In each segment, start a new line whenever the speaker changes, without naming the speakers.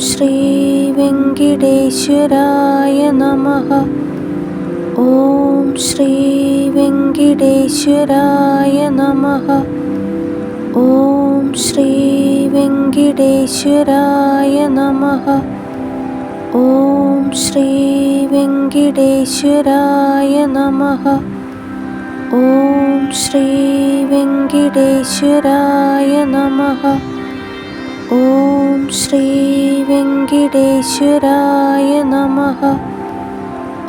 ശ്രീ വെങ്കിടേശ്വരായ നമ. ഓം ശ്രീ വെങ്കിടേശ്വരായ നമ. ഓം ശ്രീ വെങ്കിടേശ്വരായ നമ. ഓം ശ്രീ വെങ്കിടേശ്വരായ നമ. ഓം ശ്രീ വെങ്കിടേശ്വരായ നമ. ഓം ശ്രീ വെങ്കിടേശ്വരായ നമ.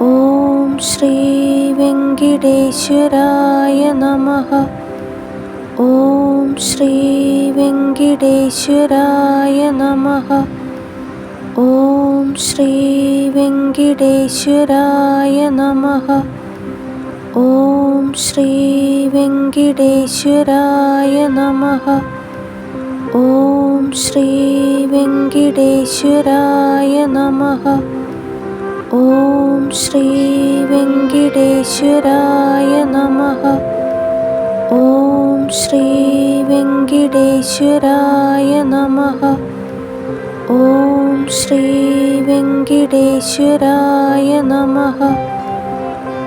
ഓം ശ്രീ വെങ്കിടേശ്വരായ നമ. ഓം ശ്രീ വെങ്കിടേശ്വരായ നമ. ഓം ശ്രീ വെങ്കിടേശ്വരായ നമ. ഓം ശ്രീ വെങ്കിടേശ്വരായ നമ. ഓം ശ്രീ വെങ്കിടേശ്വരായ നമ. ഓം ശ്രീ വെങ്കിടേശ്വരായ നമ. ഓം ശ്രീ വെങ്കിടേശ്വരായ നമ. ഓം ശ്രീ വെങ്കിടേശ്വരായ നമ.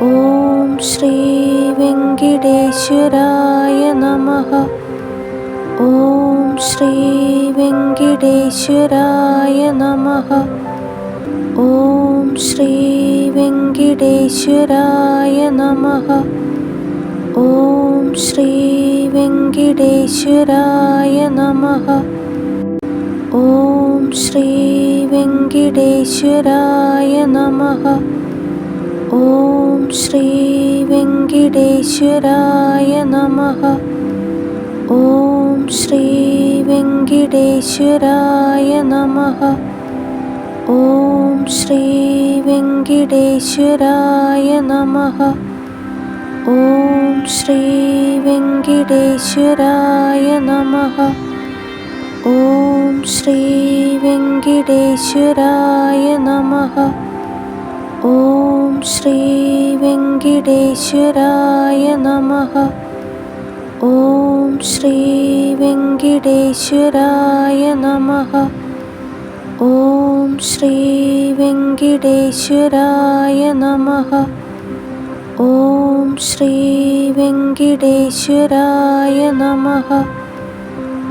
ഓം ശ്രീ വെങ്കിടേശ്വരായ നമ. ഓം ശ്രീ വെങ്കിടേശ്വരായ നമ. ഓം ശ്രീ വെങ്കിടേശ്വരായ നമ. ഓം ശ്രീ വെങ്കിടേശ്വരായ നമ. ഓം ശ്രീ വെങ്കിടേശ്വരായ നമ. ഓം ശ്രീ വെങ്കിടേശ്വരായ നമ. ഓം ശ്രീ വെങ്കിടേശ്വരായ നമ. ഓം ശ്രീ വെങ്കിടേശ്വരായ നമ. ഓം ശ്രീ വെങ്കിടേശ്വരായ നമ. ഓം ശ്രീ വെങ്കിടേശ്വരായ നമ. ഓം ശ്രീ വെങ്കിടേശ്വരായ നമ. ഓം ശ്രീ വെങ്കിടേശ്വരായ നമ. ഓം ശ്രീ വെങ്കിടേശ്വരായ നമ. ഓം ശ്രീ വെങ്കിടേശ്വരായ നമ.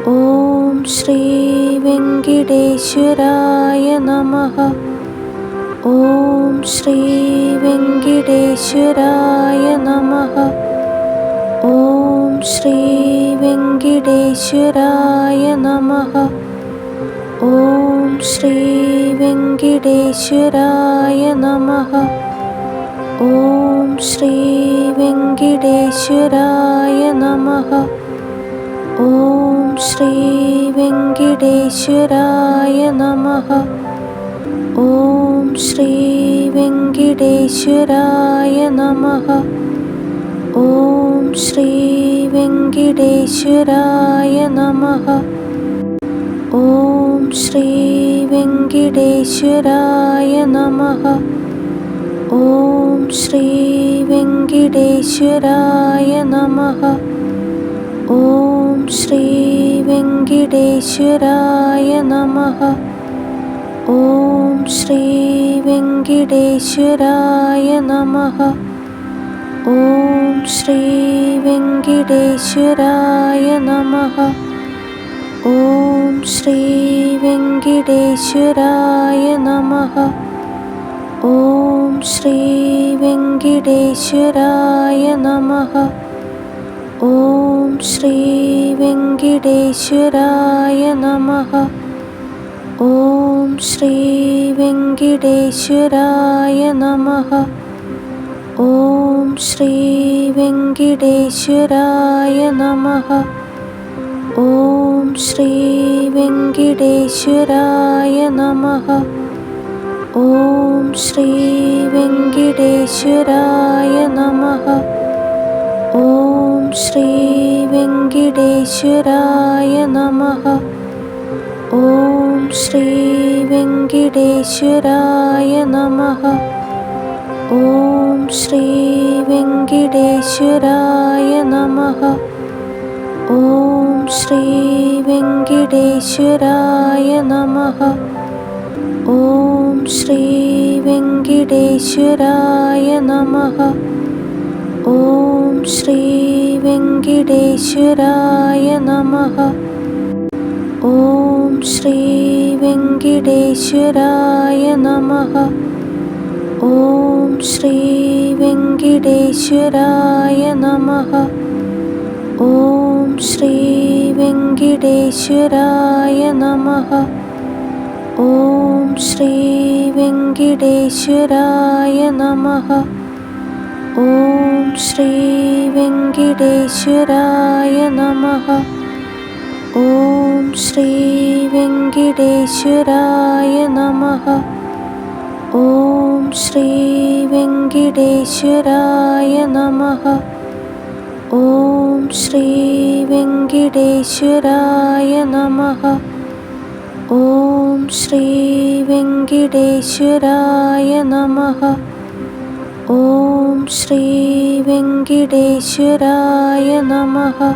ഓം ശ്രീ വെങ്കിടേശ്വരായ നമ. ഓം ശ്രീ വെങ്കിടേശ്വരായ നമ. ഓം ശ്രീ വെങ്കിടേശ്വരായ നമ. ഓം ശ്രീ വെങ്കിടേശ്വരായ നമ. ഓം ശ്രീ വെങ്കിടേശ്വരായ നമ. ഓം ശ്രീ വെങ്കിടേശ്വരായ നമ. ഓം ശ്രീ വെങ്കിടേശ്വരായ നമ. ഓം ശ്രീ വെങ്കിടേശ്വരായ നമ. ഓം ശ്രീ വെങ്കിടേശ്വരായ നമ. ഓം ശ്രീ വെങ്കിടേശ്വരായ നമ. ഓം ശ്രീ വെങ്കിടേശ്വരായ നമ. ഓം ശ്രീ വെങ്കിടേശ്വരായ നമ. ഓം ശ്രീ വെങ്കിടേശ്വരായ നമ. ഓം ശ്രീ വെങ്കിടേശ്വരായ നമ. ഓം ശ്രീ വെങ്കിടേശ്വരായ നമ. ഓം ശ്രീ വെങ്കിടേശ്വരായ നമ. ഓം ശ്രീ വെങ്കിടേശ്വരായ നമ. ശ്രീ വെങ്കിടേശ്വരായ നമ. ഓം ശ്രീ വെങ്കിടേശ്വരായ നമ. ഓം ശ്രീ വെങ്കിടേശ്വരായ നമ. ഓം ശ്രീ വെങ്കിടേശ്വരായ നമ. ഓം ശ്രീ വെങ്കിടേശ്വരായ നമ. ശ്രീ വെങ്കിടേശ്വരായ നമ. ഓം ശ്രീ വെങ്കിടേശ്വരായ നമ. ഓം ശ്രീ വെങ്കിടേശ്വരായ നമ. ഓം ശ്രീ വെങ്കിടേശ്വരായ നമ. ഓം ശ്രീ വെങ്കിടേശ്വരായ നമ. ഓം ശ്രീ വെങ്കടേശ്വരായ നമ. ഓം ശ്രീ വെങ്കടേശ്വരായ നമ. ഓം ശ്രീ വെങ്കടേശ്വരായ നമ. ഓം ശ്രീ വെങ്കടേശ്വരായ നമ. ഓം ശ്രീ വെങ്കടേശ്വരായ നമ. ഓം ശ്രീ വെങ്കടേശ്വരായ നമ. ഓം ശ്രീ വെങ്കടേശ്വരായ നമ. ഓം ശ്രീ വെങ്കടേശ്വരായ നമ. ഓം ശ്രീ വെങ്കടേശ്വരായ നമ.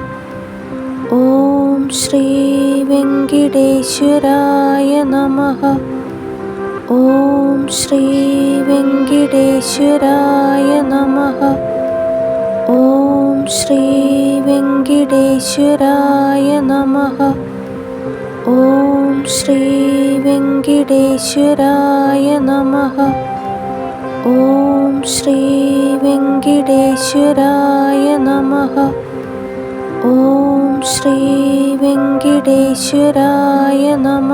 ഓം ശ്രീ വെങ്കടേശ്വരായ നമ. ഓം ശ്രീ വെങ്കിടേശ്വരായ നമ. ഓം ശ്രീ വെങ്കിടേശ്വരായ നമ. ഓം ശ്രീ വെങ്കിടേശ്വരായ നമ. ഓം ശ്രീ വെങ്കിടേശ്വരായ നമ. ഓം ശ്രീ വെങ്കിടേശ്വരായ നമ.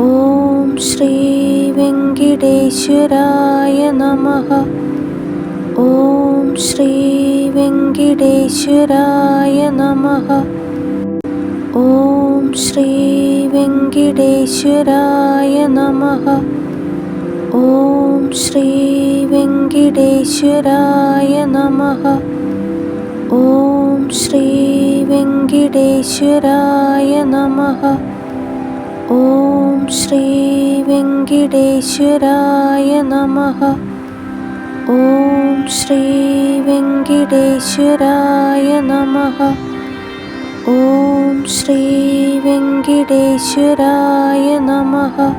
ഓം ശ്രീ വെങ്കടേശ്വരായ നമ. ഓം ശ്രീ വെങ്കടേശ്വരായ നമ. ഓം ശ്രീ വെങ്കടേശ്വരായ നമ. ഓം ശ്രീ വെങ്കടേശ്വരായ നമ. ഓം ശ്രീ വെങ്കടേശ്വരായ നമ. ॐ श्रीवेङ्कटेश्वराय नमः। ॐ श्रीवेङ्कटेश्वराय नमः। ॐ श्रीवेङ्कटेश्वराय नमः।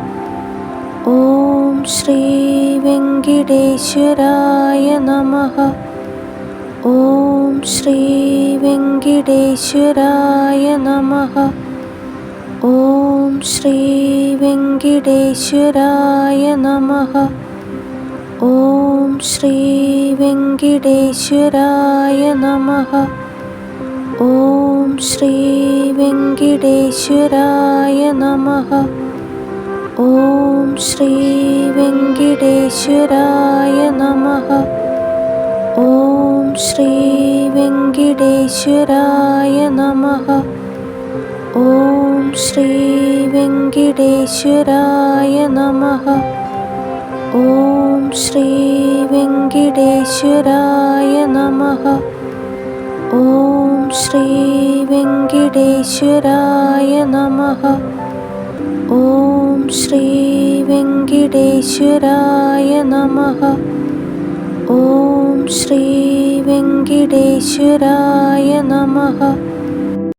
ॐ श्रीवेङ्कटेश्वराय नमः। ॐ श्रीवेङ्कटेश्वराय नमः ഓം ശ്രീ വെങ്കടേശ്വരായ നമ. ഓം ശ്രീ വെങ്കടേശ്വരായ നമ. ഓം ശ്രീ വെങ്കടേശ്വരായ നമ. ഓം ശ്രീ വെങ്കടേശ്വരായ നമ. ഓം ശ്രീ വെങ്കടേശ്വരായ നമ. ഓം ശ്രീ വെങ്കടേശ്വരായ നമ. ഓം ശ്രീ വെങ്കടേശ്വരായ നമ. ഓം ശ്രീ വെങ്കടേശ്വരായ നമ. ഓം ശ്രീ വെങ്കടേശ്വരായ നമ. ഓം ശ്രീ വെങ്കടേശ്വരായ നമ.